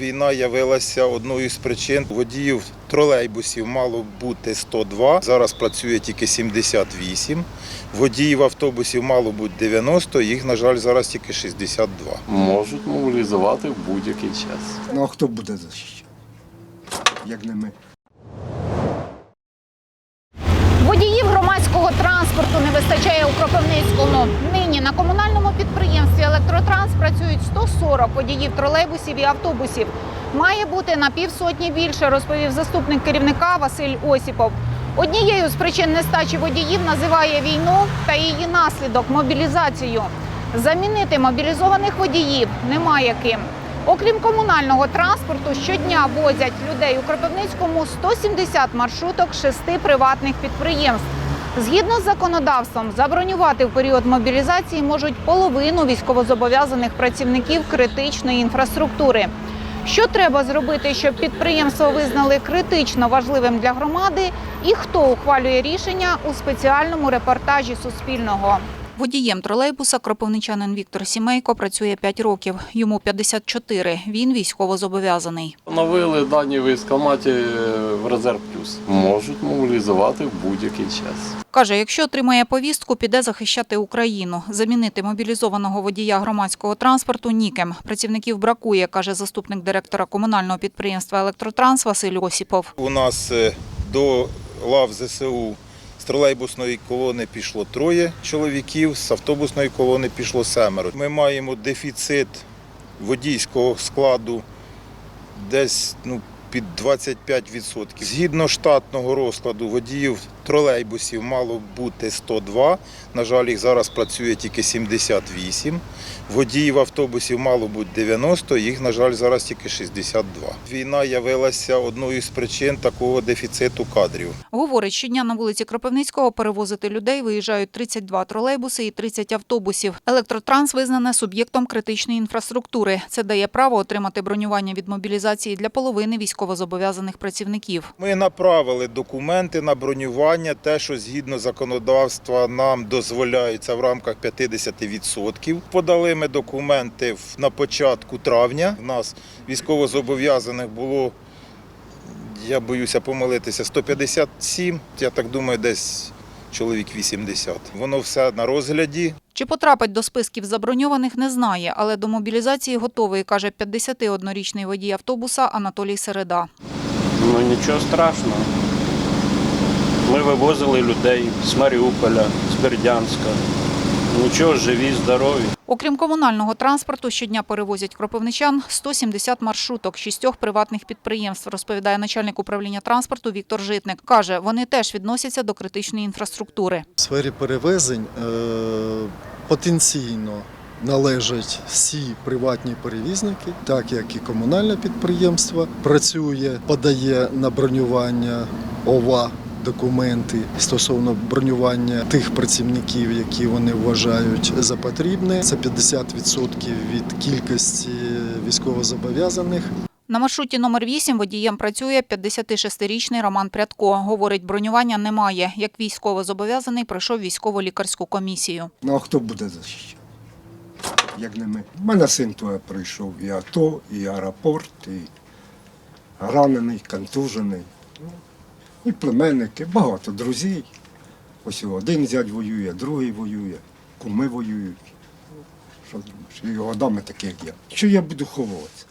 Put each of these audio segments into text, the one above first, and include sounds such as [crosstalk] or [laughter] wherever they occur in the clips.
Війна явилася одною з причин. Водіїв тролейбусів мало бути 102, зараз працює тільки 78. Водіїв автобусів мало бути 90, їх, на жаль, зараз тільки 62. Можуть мобілізувати в будь-який час. Ну а хто буде захищати? Як не ми? Водіїв громадського транспорту не вистачає у Кропивницькому. Нині на комунальному Електротранс працюють 140 водіїв тролейбусів і автобусів. Має бути на півсотні більше, розповів заступник керівника Василь Осіпов. Однією з причин нестачі водіїв називає війну та її наслідок мобілізацію. Замінити мобілізованих водіїв немає ким. Окрім комунального транспорту, щодня возять людей у Кропивницькому 170 маршруток шести приватних підприємств. Згідно з законодавством, забронювати в період мобілізації можуть половину військовозобов'язаних працівників критичної інфраструктури. Що треба зробити, щоб підприємство визнали критично важливим для громади, і хто ухвалює рішення у спеціальному репортажі Суспільного. Водієм тролейбуса кропивничанин Віктор Сімейко працює 5 років. Йому 54. Він військовозобов'язаний. Оновили дані в військкоматі в резерв плюс. Можуть мобілізувати в будь-який час. Каже, якщо отримає повістку, піде захищати Україну. Замінити мобілізованого водія громадського транспорту нікем. Працівників бракує, каже заступник директора комунального підприємства Електротранс Василь Осіпов. У нас е, до лав ЗСУ з тролейбусної колони пішло троє чоловіків, з автобусної колони пішло семеро. Ми маємо дефіцит водійського складу десь ну, під 25%. Згідно штатного розкладу водіїв тролейбусів мало бути 102. На жаль, їх зараз працює тільки 78. Водіїв автобусів мало бути 90, їх, на жаль, зараз тільки 62. Війна явилася одною з причин такого дефіциту кадрів. Говорить, щодня на вулиці Кропивницького перевозити людей виїжджають 32 тролейбуси і 30 автобусів. Електротранс визнане суб'єктом критичної інфраструктури. Це дає право отримати бронювання від мобілізації для половини військовозобов'язаних працівників. Ми направили документи на бронювання, те, що згідно законодавства нам дозволяється в рамках 50%. Подали ми документи на початку травня. У нас військовозобов'язаних було, я боюся помилитися, 157, я так думаю, десь чоловік 80. Воно все на розгляді. Чи потрапить до списків заброньованих, не знає, але до мобілізації готовий, каже 51-річний водій автобуса Анатолій Середа. Ну нічого страшного. Ми вивозили людей з Маріуполя, з Бердянська. Нічого, живі, здорові. Окрім комунального транспорту, щодня перевозять кропивничан 170 маршруток шістьох приватних підприємств, розповідає начальник управління транспорту Віктор Житник. Каже, вони теж відносяться до критичної інфраструктури. В сфері перевезень е, потенційно належать всі приватні перевізники, так як і комунальне підприємство працює, подає на бронювання ОВА. Документи стосовно бронювання тих працівників, які вони вважають за потрібне. Це 50% від кількості військовозобов'язаних. На маршруті номер 8 водієм працює 56-річний Роман Прядко. Говорить, бронювання немає. Як військовозобов'язаний, пройшов військово-лікарську комісію. Ну а хто буде захищати? Як не ми? У мене син туди прийшов і АТО, і аеропорт, і ранений, контужений. І племенники, багато друзів. Ось один зять воює, другий воює, куми воюють. Що зробиш? І годами таких як я. Що я буду ховатися?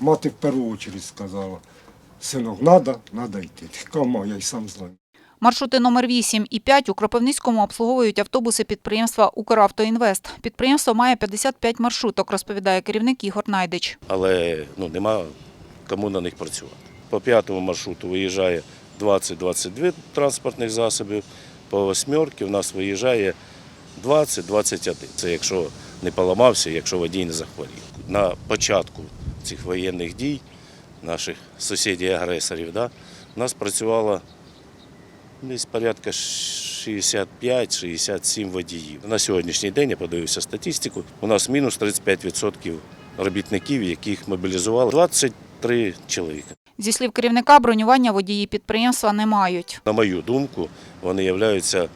Мати в першу чергу сказала, синок, треба, треба йти. Кама, я й сам знаю. Маршрути номер 8 і 5 у Кропивницькому обслуговують автобуси підприємства «Укравтоінвест». Підприємство має 55 маршруток, розповідає керівник Ігор Найдич. але ну, нема кому на них працювати. По п'ятому маршруту виїжджає 20-22 транспортних засобів, по восьмерки в нас виїжджає 20-21. Це якщо не поламався, якщо водій не захворів. На початку цих воєнних дій, наших сусідів-агресорів, да, у нас працювало десь порядка 65-67 водіїв. На сьогоднішній день я подивився статистику. У нас мінус 35% робітників, яких мобілізували 23 чоловіка. Зі слів керівника, бронювання водії підприємства не мають. На мою думку, вони являються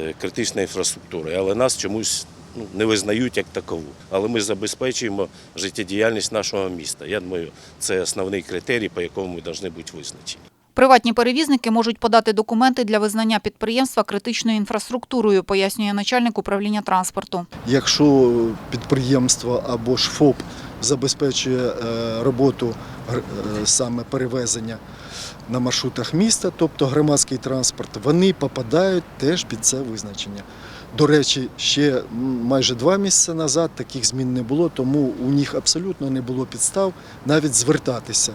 е, критичною інфраструктурою, але нас чомусь ну, не визнають як такову. Але ми забезпечуємо життєдіяльність нашого міста. Я думаю, це основний критерій, по якому ми повинні бути визначені. Приватні перевізники можуть подати документи для визнання підприємства критичною інфраструктурою, пояснює начальник управління транспорту. Якщо підприємство або ж ФОП забезпечує е, роботу саме перевезення на маршрутах міста, тобто громадський транспорт, вони попадають теж під це визначення. До речі, ще майже два місяці назад таких змін не було, тому у них абсолютно не було підстав навіть звертатися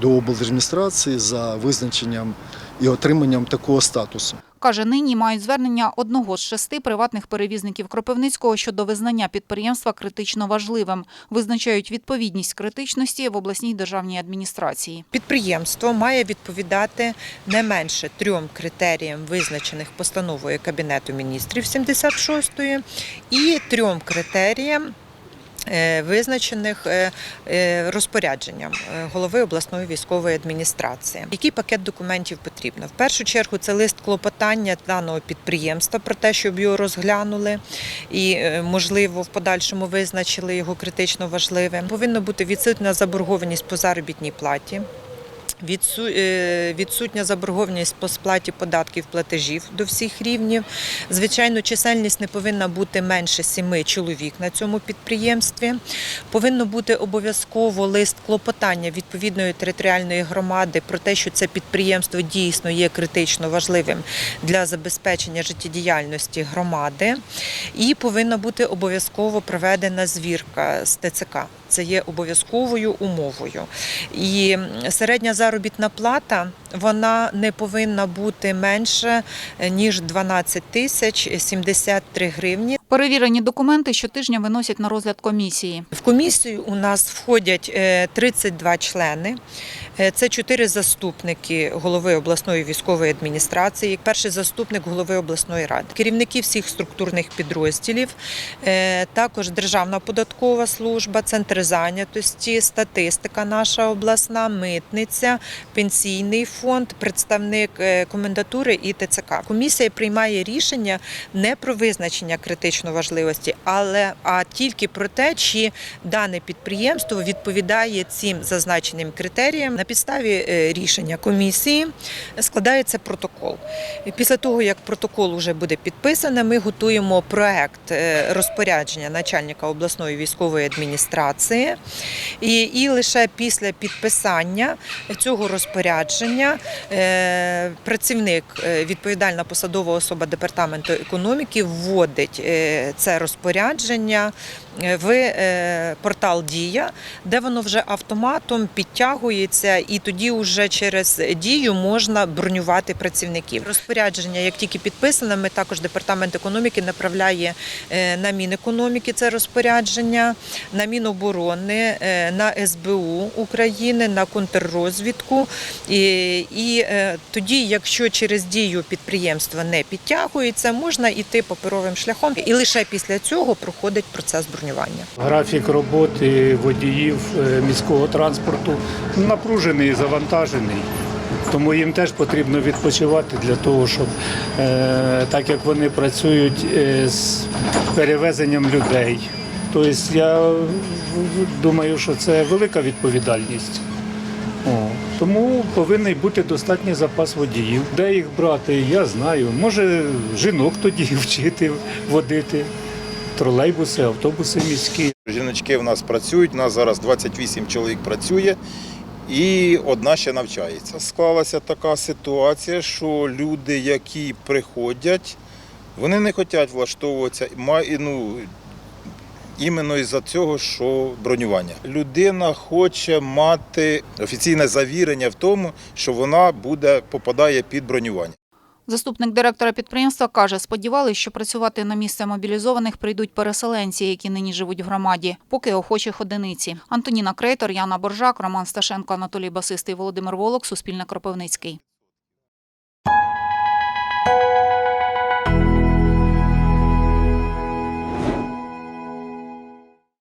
до облдержадміністрації за визначенням і отриманням такого статусу. Каже, нині мають звернення одного з шести приватних перевізників Кропивницького щодо визнання підприємства критично важливим. Визначають відповідність критичності в обласній державній адміністрації. Підприємство має відповідати не менше трьом критеріям, визначених постановою Кабінету міністрів 76-ї, і трьом критеріям. Е, Визначених е, е, розпорядженням голови обласної військової адміністрації. Який пакет документів потрібно? В першу чергу це лист клопотання даного підприємства про те, щоб його розглянули і, можливо, в подальшому визначили його критично важливим. Повинна бути відсутня заборгованість по заробітній платі. Е, Відсутня заборгованість по сплаті податків платежів до всіх рівнів. Звичайно, чисельність не повинна бути менше сіми чоловік на цьому підприємстві. Повинно бути обов'язково лист клопотання відповідної територіальної громади про те, що це підприємство дійсно є критично важливим для забезпечення життєдіяльності громади. І повинна бути обов'язково проведена звірка з ТЦК. Це є обов'язковою умовою. І середня заробітна плата вона не повинна бути менше е, ніж 12 тисяч 73 гривні. Перевірені документи щотижня виносять на розгляд комісії. В комісію у нас входять е, 32 члени. Е, Це чотири заступники голови обласної військової адміністрації, перший заступник голови обласної ради, керівники всіх структурних підрозділів, е, також Державна податкова служба, центр зайнятості, статистика наша обласна, митниця, пенсійний фонд, представник е, комендатури і ТЦК. Комісія приймає рішення не про визначення критично важливості, але а тільки про те, чи дане підприємство відповідає цим зазначеним критеріям. Підставі е, рішення комісії складається протокол. Після того, як протокол вже буде підписаний, ми готуємо проект е, розпорядження начальника обласної військової адміністрації. І, і лише після підписання цього розпорядження е, працівник, відповідальна посадова особа департаменту економіки, вводить це розпорядження в портал Дія, де воно вже автоматом підтягується, і тоді вже через дію можна бронювати працівників. Розпорядження, як тільки підписане, ми також департамент економіки направляє е, на Мінекономіки це розпорядження, на Міноборони, е, на СБУ України, на контррозвідку. І, і е, тоді, якщо через дію підприємства не підтягується, можна йти паперовим шляхом, і лише після цього проходить процес бронювання. Графік роботи водіїв міського транспорту напружений і завантажений. Тому їм теж потрібно відпочивати для того, щоб е, так як вони працюють е, з перевезенням людей. Тобто я думаю, що це велика відповідальність. О, тому повинен бути достатній запас водіїв. Де їх брати, я знаю. Може жінок тоді [laughs] вчити водити, тролейбуси, автобуси міські. Жіночки в нас працюють, у нас зараз 28 чоловік працює і одна ще навчається. Склалася така ситуація, що люди, які приходять, вони не хочуть влаштовуватися. Ну, іменно із-за цього, що бронювання. Людина хоче мати офіційне завірення в тому, що вона буде попадає під бронювання. Заступник директора підприємства каже, сподівалися, що працювати на місце мобілізованих прийдуть переселенці, які нині живуть в громаді, поки охочих одиниці. Антоніна Крейтор, Яна Боржак, Роман Сташенко, Анатолій Басистий, Володимир Волок, Суспільне Кропивницький.